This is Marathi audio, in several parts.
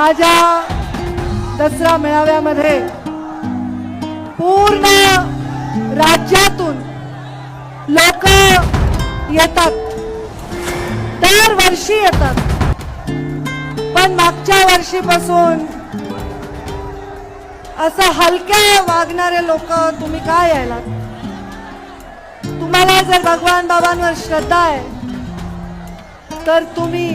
माझ्या दसरा मेळाव्यामध्ये पूर्ण राज्यातून लोक येतात. दरवर्षी येतात. पण मागच्या वर्षीपासून असं हलक्या वागणारे लोक तुम्ही काय यायला? तुम्हाला जर भगवान बाबांवर श्रद्धा आहे तर तुम्ही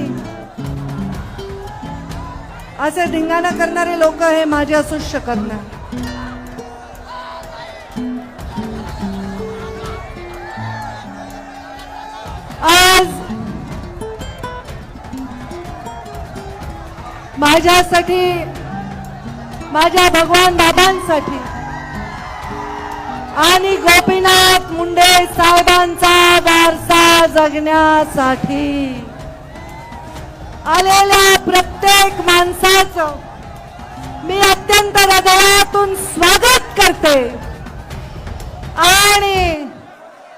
असे धिंगाणा करणारे लोक हे माझे असूच शकत नाही. आज माझ्यासाठी माझ्या भगवान बाबांसाठी आणि गोपीनाथ मुंडे साहेबांचा वारसा जगण्यासाठी आलेल्या प्रत्येक माणसाचं मी अत्यंत हृदयातून स्वागत करते. आणि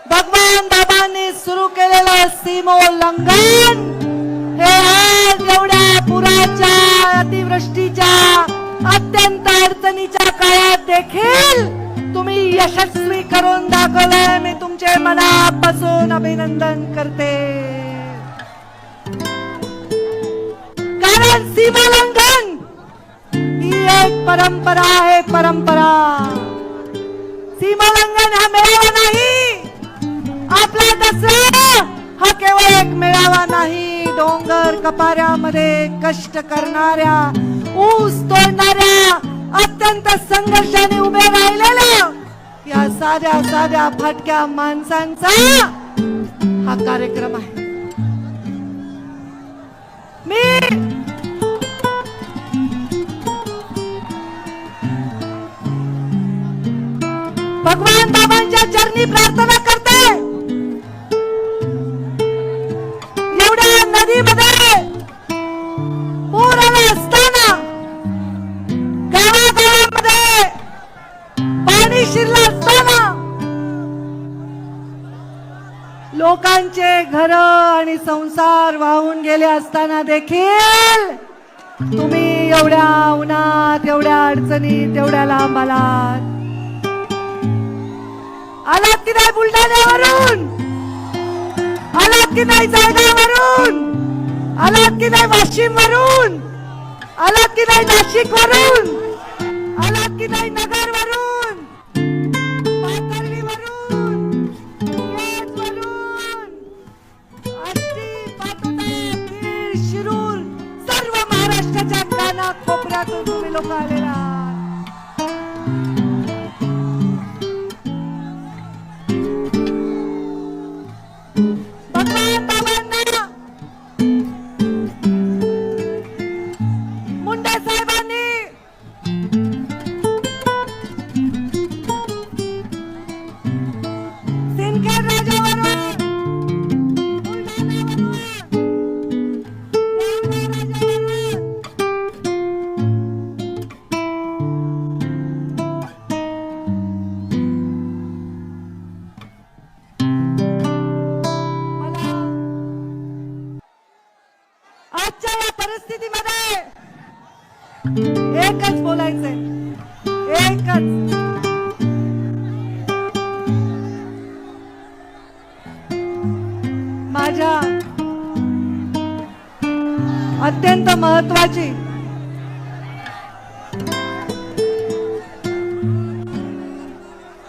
भगवान बाबांनी सुरू केलेलं सीमोल्लंघन हे आज एवढ्या पुराच्या अतिवृष्टीच्या अत्यंत अडचणीच्या काळात देखील तुम्ही यशस्वी करून दाखवलंय. मी तुमचे मनापासून अभिनंदन करते. कारण सीमालंघन ही एक परंपरा आहे परंपरा सीमालंघन हा मेळावा नाही आपला दसरा हा केवळ एक मेळावा नाही डोंगर कपाऱ्यामध्ये कष्ट करणाऱ्या ऊस तोडणाऱ्या अत्यंत संघर्षाने उभे राहिलेल्या या साध्या साध्या फाटक्या माणसांचा हा कार्यक्रम आहे चरणी प्रार्थना करते एवढ्या नदीमध्ये पूर आला असताना गावागावामध्ये पाणी शिरलं असताना लोकांचे घर आणि संसार वाहून गेले असताना देखील तुम्ही एवढ्या उन्हात एवढ्या अडचणीत एवढ्या लांब आलात. आलात की नाही बुलढाण्यावरून? आलात की नाही जळगाववरून आलात की नाही वाशिम वरून आलात की नाही नाशिक वरून आलात की नाही नगर वरून पाथर्डी वरून आष्टी पाटोदा शिरूर सर्व महाराष्ट्राच्या काना कोपऱ्यातून तुम्ही लोक आले.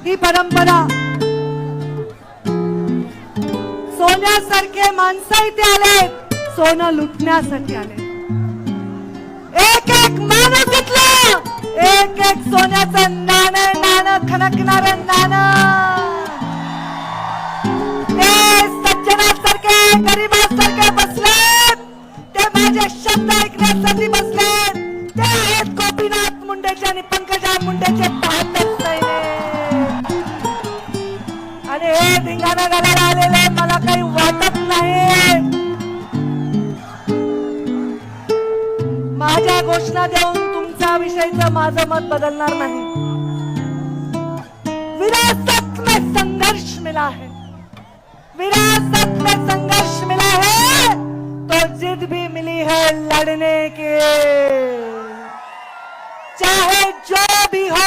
ही परंपरा. सोन्यासारखे माणसं इथे आले सोनं लुटण्यासाठी आले एक एक माणूस घेतलं एक एक सोन्याचं नाणं नाणं खणकणार नाणं. ते सज्जनासारखे गरीबासारखे बसले ते माझे शब्द ऐकण्यासाठी बसले ते आहेत गोपीनाथ मुंडेचे आणि पंकजा मुंडेचे पाहत धिंगाणा घालायला आलेले मला काही वाटत नाही. माझ्या घोषणा देऊन तुमचा विषयीच माझं मत बदलणार नाही. विरासत में संघर्ष मिला है. विरासत में संघर्ष मिला है तो जिद भी मिली है लड़ने के। चाहे जो भी हो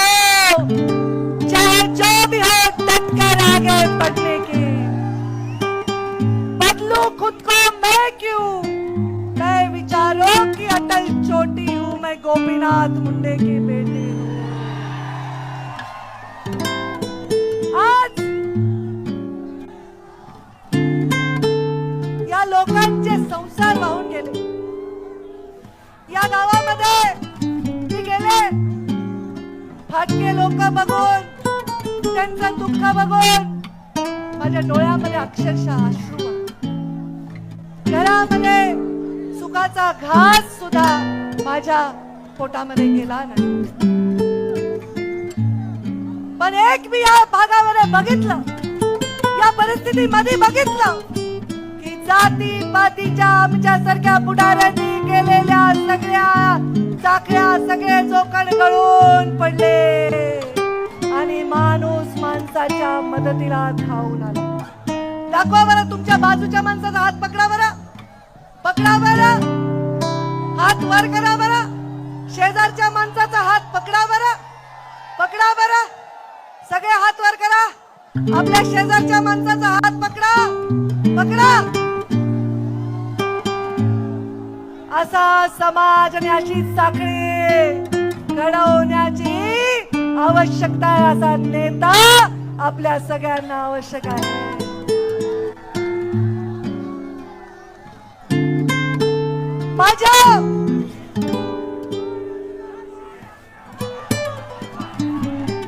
खुद मैं क्यों मैं विचारों की अटल चोटी हूँ। मैं गोपीनाथ मुंडे की बेटी हूँ। आज या लोकांचे संसार वाहून गेले। या गावामध्ये मी गेले फाटके लोक बघून त्यांचं दुःख बघून माझ्या डोळ्यामध्ये अक्षरशः अश्रू घरामध्ये सुखाचा घास सुद्धा माझ्या पोटामध्ये गेला नाही. पण एक मी या भागामध्ये बघितलं या परिस्थितीमध्ये बघितलं की जाती पातीच्या आमच्या सारख्या पुढाऱ्यांनी केलेल्या सगळ्या चाकऱ्या सगळे चोकण गळून पडले. आणि माणूस माणसाच्या मदतीला धावून आला. दाखवा बरं तुमच्या बाजूच्या माणसाचा हात पकडा बरं. पकडा बरं. हात वर करा बरं. शेजारच्या माणसाचा हात पकडा बरं. पकडा बरं. सगळे हात वर करा. आपल्या शेजारच्या माणसाचा हात पकडा. पकडा. असा समाज आणि अशी साखळी घडवण्याची आवश्यकता आहे असा नेता आपल्या सगळ्यांना आवश्यक आहे. माझ्या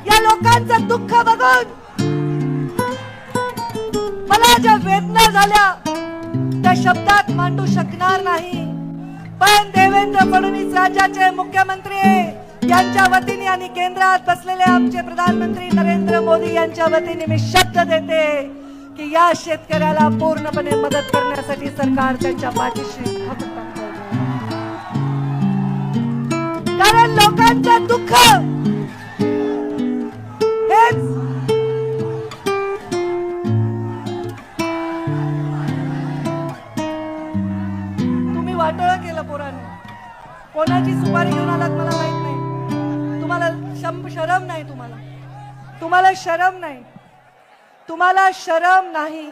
या लोकांचं दुःख बघून मला ज्या वेदना झाल्या त्या शब्दात मांडू शकणार नाही. पण देवेंद्र फडणवीस राज्याचे मुख्यमंत्री यांच्या वतीने आणि केंद्रात बसलेले आमचे प्रधानमंत्री नरेंद्र मोदी यांच्या वतीने मी शब्द देते की या शेतकऱ्याला पूर्णपणे मदत करण्यासाठी सरकार त्यांच्या पाठीशी कारण लोकांचं दुःख हेच तुम्ही वाटोळं केलं पोरांनी. कोणाची सुपारी घेऊन आलात मला माहीत नाही. तुम्हाला शम शरम नाही तुम्हाला. तुम्हाला शरम नाही. तुम्हाला शरम नाही.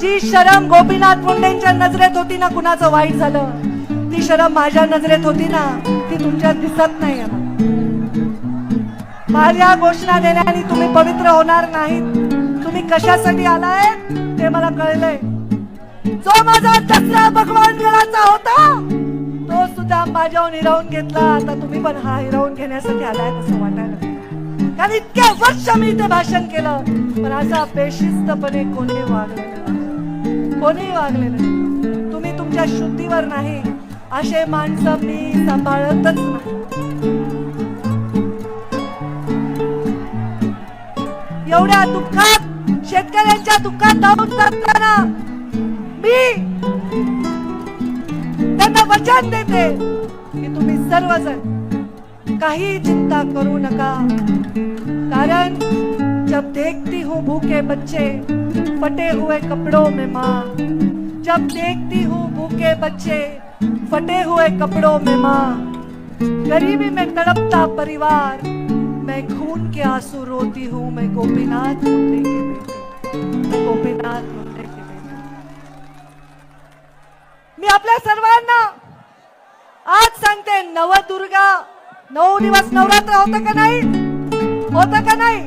जी शरम गोपीनाथ मुंडेंच्या नजरेत होती ना कुणाचं वाईट झालं? ती शरम माझ्या नजरेत होती ना ती तुमच्यात दिसत नाही आता. माझ्या घोषणा देण्याने तुम्ही पवित्र होणार नाहीत. तुम्ही कशासाठी आलाय ते मला कळलंय. जो माझा दसरा भगवान गणाचा होता तो सुद्धा माझ्यावर हिरावून घेतला. आता तुम्ही पण हा हिरावून घेण्यासाठी आलाय असं वाटायला कारण इतक्या वर्ष मी इथे भाषण केलं पण असा बेशिस्तपणे कोणी वागले कोणी वागले नाही. तुम्ही तुमच्या शुद्धीवर नाही. असे माणसं मी सांभाळतच नाही. एवढ्या दुःखात शेतकऱ्यांच्या दुःखात धावून जाताना मी त्यांना वचन देते की तुम्ही सर्वजण काही चिंता करू नका. कारण जब देखती हूँ भूखे बच्चे फटे हुए कपड़ों में माँ जब देखती हूँ भूखे बच्चे फटे हुए कपड़ों में माँ। गरीबी में तड़पता परिवार। मैं खून के आंसू रोती हूँ मैं गोपीनाथ मुंडे के बेटे। गोपीनाथ मुंडे के बेटे। मी आपल्या सर्वांना। आज सांगते नवदुर्गा। नऊ दिवस नवरात्र होतं का नाही? होतं का नाही?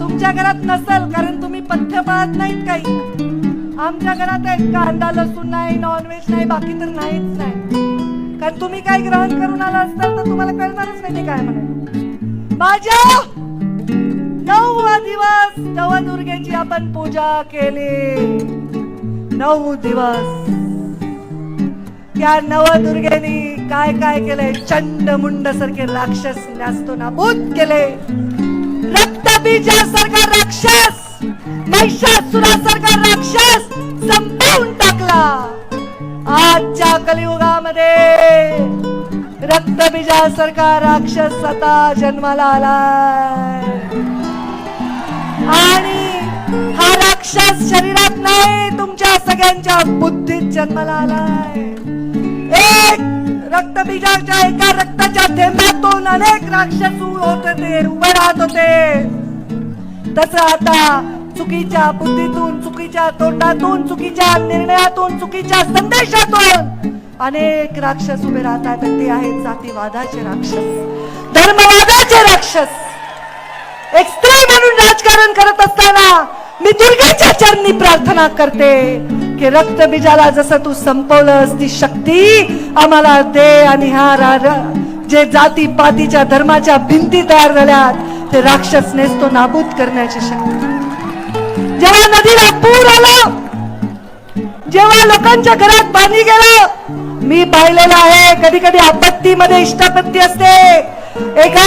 तुमच्या घरात नसेल कारण तुम्ही पथ्य पाळत नाहीत काही. आमच्या घरात आहे कांदा लसूण नाही नॉनव्हेज नाही बाकी तर नाहीच नाही. कारण तुम्ही काय ग्रहण करून आला असताल तर तुम्हाला कळणारच नाही मी काय म्हणेन माझ्या नऊ दिवस नवदुर्गेची आपण पूजा केली. नऊ दिवस. त्या नवदुर्गेनी काय काय केलंय? चंड मुंड सारखे राक्षस नाचतो नाबूद केले. रक्तबीजासारखा राक्षस महिषासुरासारखा राक्षस संपवून आजच्या कलियुगामध्ये रक्तबीजासारखा राक्षस आता जन्माला आलाय. आणि हा राक्षस शरीरात नाही तुमच्या सगळ्यांच्या बुद्धीत जन्माला आलाय. एक रक्तबीजाच्या एका रक्ताच्या थेंबातून अनेक राक्षस होत होते उभे राहत होते. तस आता चुकीच्या बुद्धीतून चुकीच्या तोंडातून चुकीच्या निर्णयातून चुकीच्या संदेशातून अनेक राक्षस उभे राहतात. ते आहेत जातीवादाचे राक्षस धर्मवादाचे राक्षस. एक स्त्री म्हणून राजकारण करत असताना मी दुर्गेच्या चरणी प्रार्थना करते की रक्तबीजाला जसं तू संपवलंस ती शक्ती आम्हाला दे आणि हा जे जाती पातीच्या धर्माच्या भिंती तयार झाल्यात ते राक्षस नेसतो नाबूद करण्याची शक्ती. जेव्हा लोकांच्या घरात पाणी गेलं मी पाहिलेलं आहे कधी कधी आपत्तीमध्ये इष्टापत्ती असते. एका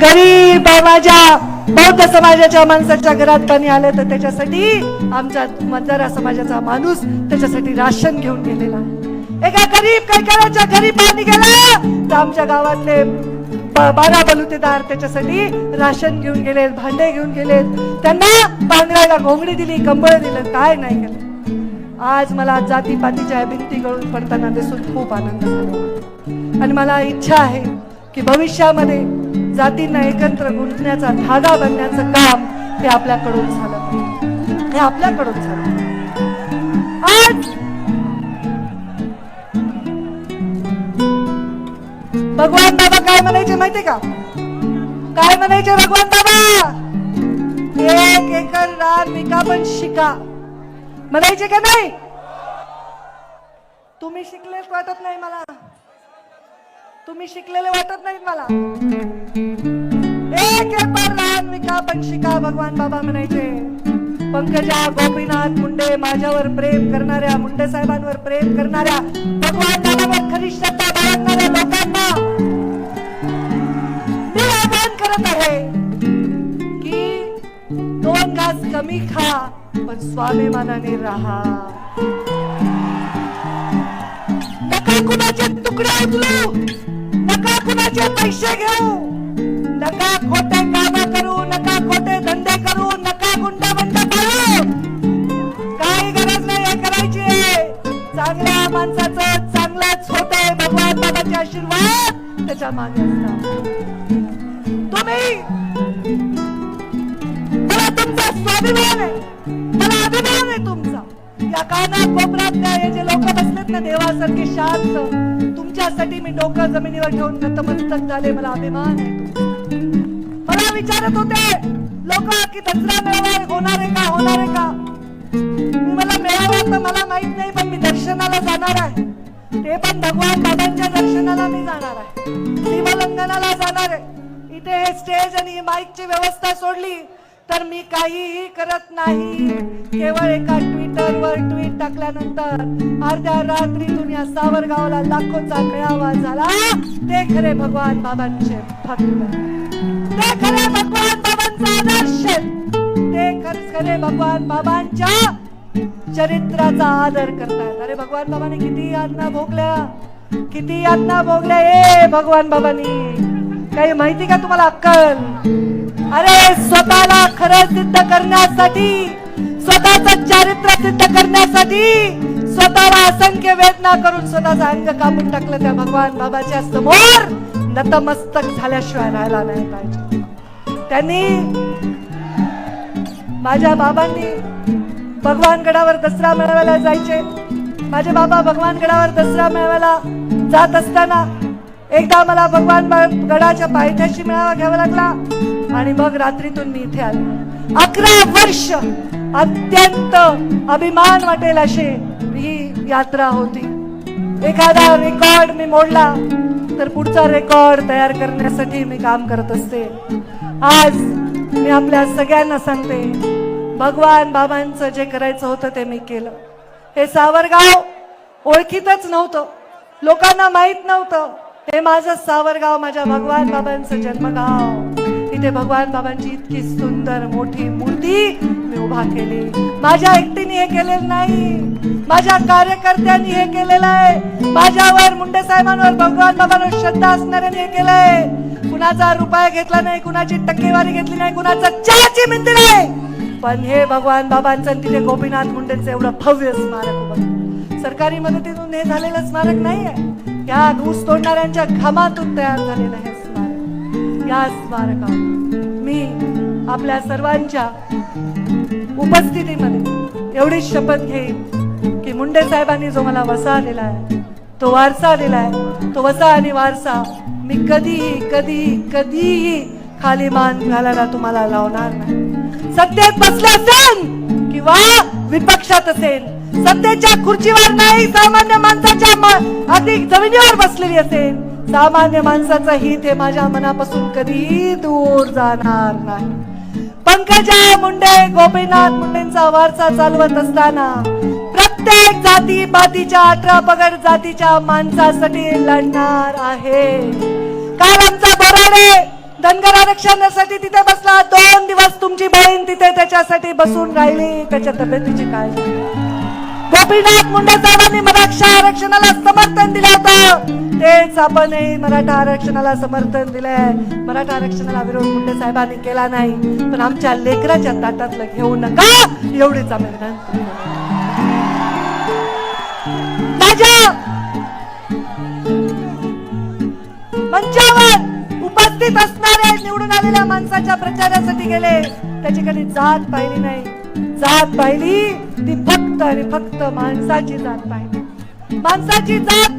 गरीब माझ्या बौद्ध समाजाच्या माणसाच्या घरात पाणी आलं तर त्याच्यासाठी आमच्या मतदारा समाजाचा माणूस त्याच्यासाठी राशन घेऊन गेलेला आहे. एका गरीब कैकाराच्या घरी पाणी गेलं तर आमच्या गावातले बारा बलुतेदार त्याच्यासाठी राशन घेऊन गेलेत भांडे घेऊन गेलेत. त्यांना पांघरायला घोंगडी दिली कंबळ दिलं काय नाही केलं. आज मला जातीपातीच्या भिंती गळून पडताना दिसून खूप आनंद झाला. आणि मला इच्छा आहे की भविष्यामध्ये जातींना एकत्र गुंतण्याचा धागा बनण्याचं काम हे आपल्याकडून झालं. पाहिजे. हे आपल्याकडून झालं. आज भगवान बाबा काय म्हणायचे माहितीये का? काय म्हणायचे भगवान बाबा? एक एकर रान विका पण शिका. म्हणायचे का नाही? तुम्ही शिकले वाटत नाही मला. तुम्ही शिकलेले वाटत नाहीत मला. एक लहान विका पण शिका भगवान बाबा म्हणायचे. पंकजा गोपीनाथ मुंडे माझ्यावर प्रेम करणाऱ्या मुंडे साहेबांवर प्रेम करणाऱ्या भगवान बाबावर खरी श्रद्धा बाळगणाऱ्या लोकांना मी आवाहन करत आहे की दोन घास कमी खा. पण स्वाभिमानाने राहा. नका कुणाचे तुकडे ऐकलो नका कुणाचे पैसे घेऊ? नका खोटे काम करू नका खोटे धंदे करू नका गुंडा बंड करू? काही गरज नाही करायची. चांगल्या माणसाचं चांगलंच होतंय. भगवान बाबाचे आशीर्वाद त्याच्यामागे असतात. तुम्ही तुमचा स्वाभिमान आहे. या काना कोपऱ्यातल्या हे जे लोक बसलेत ना देवासारखे शांत तुमच्यासाठी मी डोकं जमिनीवर ठेवून नतमस्तक झाले मला अभिमान आहे. मला विचारत होते लोक की दसरा मेळावा होणार आहे का होणार आहे का? मी मला मेळावा तर मला माहीत नाही पण मी दर्शनाला जाणार आहे. ते पण भगवान बाबांच्या दर्शनाला मी जाणार आहे. शिवलंगनाला जाणार आहे. इथे हे स्टेज आणि माईकची व्यवस्था सोडली तर मी काहीही करत नाही. केवळ एका ट्विटरवर ट्विट टाकल्यानंतर अर्ध्या रात्री दुनिया सावरगावला लाखोचा मेळावा झाला. ते खरे भगवान बाबांचे भक्त. ते खरे भगवान बाबांचा आदर्श. ते खरे खरे भगवान बाबांच्या चरित्राचा आदर करतात. अरे भगवान बाबाने किती यातना भोगल्या. किती यातना भोगल्या ए भगवान बाबांनी. काही माहिती का तुम्हाला अक्कल? अरे स्वतःला खरं सिद्ध करण्यासाठी स्वतःच चारित्र्य सिद्ध करण्यासाठी स्वतःला असंख्य वेदना करून स्वतःचं अंग कापून टाकलं त्या भगवान बाबाच्या समोर. नतमस्तक झाल्याशिवाय राहायला नाही पाहिजे. त्यांनी माझ्या बाबांनी भगवान गडावर दसरा मेळाव्याला जायचे. माझे बाबा भगवान गडावर दसरा मेळाव्याला जात असताना एकदा मला भगवान बा- गडाच्या पायथ्याशी मेळावा घ्यावा लागला आणि मग रात्रीतून मी इथे आले. अकरा वर्ष अत्यंत अभिमान वाटेल अशी ही यात्रा होती. एखादा रेकॉर्ड मी मोडला तर पुढचा रेकॉर्ड तयार करण्यासाठी मी काम करत असते. आज मी आपल्या सगळ्यांना सांगते भगवान बाबांचं जे करायचं होतं ते मी केलं. हे सावरगाव ओळखीतच नव्हतं. लोकांना माहीत नव्हतं. हे माझं सावरगाव माझ्या भगवान बाबांचं जन्मगाव. तिथे भगवान बाबांची इतकी सुंदर मोठी मूर्ती मी उभा केली. माझ्या एकटीने हे केलेलं नाही. माझ्या कार्यकर्त्यांनी हे केलेलं आहे. माझ्यावर मुंडे साहेबांवर भगवान बाबांवर श्रद्धा असणाऱ्यांनी हे केलंय. कुणाचा रुपया घेतला नाही कुणाची टक्केवारी घेतली नाही कुणाचा चहाची मिंदी नाही. पण हे भगवान बाबांचं तिथे गोपीनाथ मुंडेंचं एवढं भव्य स्मारक उभं सरकारी मदतीतून हे झालेलं स्मारक नाही आहे या ऊस तोडणाऱ्यांच्या घामातून तयार झालेलं हे स्मारक. या स्मारकावर आपल्या सर्वांच्या उपस्थितीमध्ये एवढी शपथ घेईन की मुंडे साहेबांनी जो मला वसा दिला आहे तो वारसा दिलाय तो वसा आणि वारसा मी कधीही कधीही कधीही खाली मान घालायला तुम्हाला लावणार नाही. सत्तेत बसले असेल किंवा विपक्षात असेल सत्तेच्या खुर्चीवर नाही सामान्य माणसाच्या म- अगदी जमिनीवर बसलेली असेल सामान्य माणसाचं हित हे माझ्या मनापासून कधीही दूर जाणार नाही. पंकजा मुंडे गोपीनाथ मुंडेंचा वारसा चालवत असताना प्रत्येक जाती पातीच्या अठरा पगड जातीच्या माणसासाठी लढणार आहे. काल आमचा बराडे धनगर आरक्षणासाठी तिथे बसला. दोन दिवस तुमची बहीण तिथे त्याच्यासाठी बसून राहिली. त्याच्या तब्येतीची काळजी गोपीनाथ मुंडे साहेबांनी मराठा आरक्षणाला समर्थन दिलं होतं. तेच आपणही मराठा आरक्षणाला समर्थन दिलंय. मराठा आरक्षणाला विरोध मुंडे साहेबांनी केला नाही. पण आमच्या लेकराच्या ताटातलं घेऊ नका. एवढीच आम्ही विनंती. माझ्या मंचावर उपस्थित असणारे निवडून आलेल्या माणसाच्या प्रचारासाठी गेले. त्याची कधी जात पाहिली नाही. जात पाहिली ती फक्त आणि फक्त माणसाची जात पाहिजे. माणसाची जात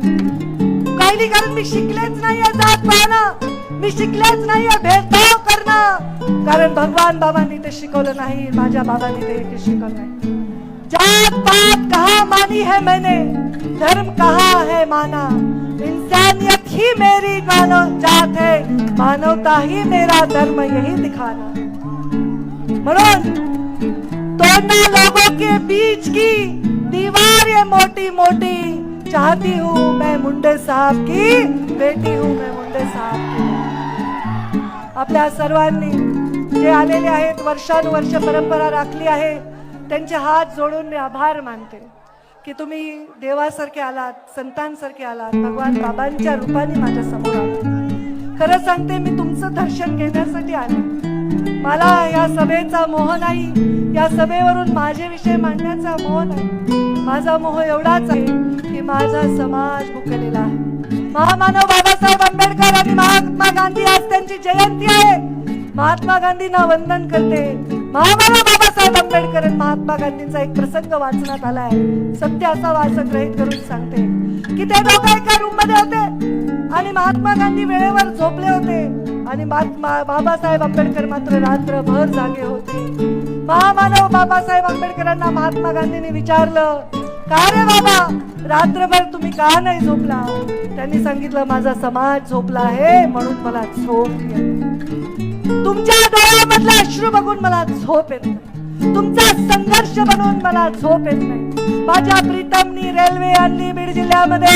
पाहिली कारण मी शिकलेच नाही जात पाहणं. मी शिकलेच नाही भेदभाव करणं. कारण भगवान बाबांनी ते शिकवलं नाही माझ्या बाबांनी ते शिकवलं नाही. जात पात कहा मानी है मैंने धर्म कहा है माना. इंसानियत ही मेरी मानव जात है मानवता ही मेरा धर्म यही दिखाना. म्हणून तोड़ना लोगों के बीच की दीवार ये मोटी मोटी चाहती हूँ मैं मुंडे साहब की बेटी हूँ मैं मुंडे साहब की। आपल्या सर्वांनी जे आलेले आहेत वर्षानुवर्ष परंपरा राखली आहे त्यांचे हात जोडून मी आभार मानते की तुम्ही देवासारखे आलात संतांसारखे आलात भगवान बाबांच्या रूपाने माझ्यासमोर आलात. खरं सांगते मी तुमचं दर्शन घेण्यासाठी आले. मला या सभेचा मोह नाही या सभेवरून माझे विषय मांडण्याचा मोह नाही. माझा मोह एवढाच आहे की माझा समाज भुकलेला आहे. महामानव बाबासाहेब आंबेडकर आणि महात्मा गांधी आज त्यांची जयंती आहे. महात्मा गांधींना वंदन करते. महामानव बाबासाहेब आंबेडकर आणि महात्मा गांधींचा एक प्रसंग वाचण्यात आलाय. सत्य असा वाचक ग्रहित करून सांगते की ते दोघं एका रूममध्ये होते आणि महात्मा गांधी वेळेवर झोपले होते आणि महात्मा बाबासाहेब आंबेडकर मात्र रात्रभर जागे होते. महामानव बाबासाहेब आंबेडकरांना महात्मा गांधींनी विचारलं का रे बाबा रात्रभर तुम्ही का नाही झोपला? त्यांनी सांगितलं माझा समाज झोपला आहे म्हणून मला झोप तुमच्या डोळ्यामधला अश्रू बघून मला झोप येत नाही. तुमचा संघर्ष बनवून मला झोप येत नाही. माझ्या प्रीतमनी रेल्वे आणली बीड जिल्ह्यामध्ये.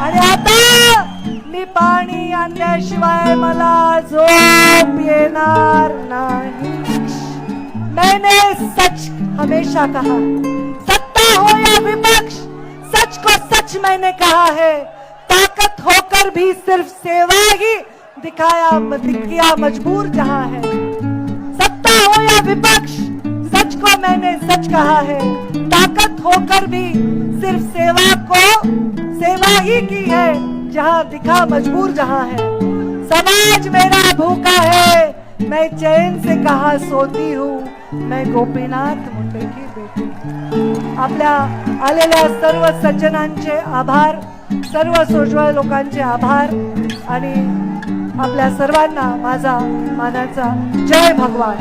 आणि आता मी पाणी आणल्याशिवाय मला झोप येणार नाही. मैंने सच. हमेशा कहा. सत्ता हो या विपक्ष. सच को सच मैंने कहा है. ताकत होकर भी सिर्फ़ सेवा ही दिखाया किया मजबूर जहाँ है। सत्ता हो या विपक्ष. सच को मैंने सच कहा है। ताकत होकर भी सिर्फ़ सेवा को, सेवा ही की है। जहां दिखा मजबूर जहां है। समाज मेरा भूखा है। मैं चैन से कहा सोती हूँ। मैं गोपीनाथ मुंडे की बेटी। आपल्या आलेल्या सर्व सज्जनांचे आभार सर्व सोजवळ लोकांचे आभार आणि आपल्या सर्वांना माझा मानाचा जय भगवान.